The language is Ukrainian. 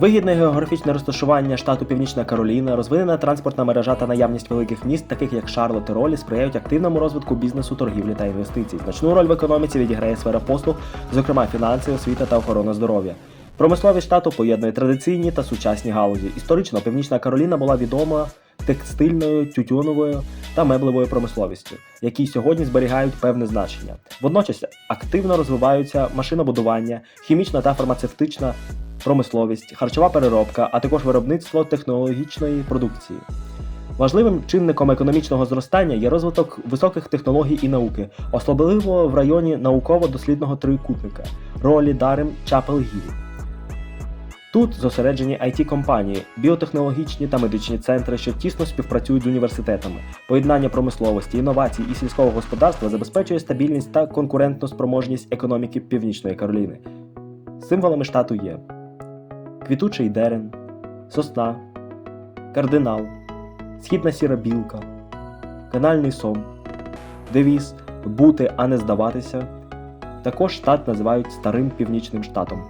Вигідне географічне розташування штату Північна Кароліна, розвинена транспортна мережа та наявність великих міст, таких як Шарлот і Ролі, сприяють активному розвитку бізнесу, торгівлі та інвестицій. Значну роль в економіці відіграє сфера послуг, зокрема фінанси, освіта та охорона здоров'я. Промисловість штату поєднує традиційні та сучасні галузі. Історично Північна Кароліна була відома текстильною, тютюновою та меблевою промисловістю, які сьогодні зберігають певне значення. Водночас активно розвиваються машинобудування, хімічна та фармацевтична промисловість, харчова переробка, а також виробництво технологічної продукції. Важливим чинником економічного зростання є розвиток високих технологій і науки, особливо в районі науково-дослідного трикутника ролі Дарем Чапел Гілі. Тут зосереджені it компанії, біотехнологічні та медичні центри, що тісно співпрацюють з університетами. Поєднання промисловості, інновацій і сільського господарства забезпечує стабільність та конкурентну спроможність економіки Північної Кароліни. Символами штату є квітучий дерен, сосна, кардинал, східна сіра білка, канальний сом, девіз бути, а не здаватися. Також штат називають старим північним штатом.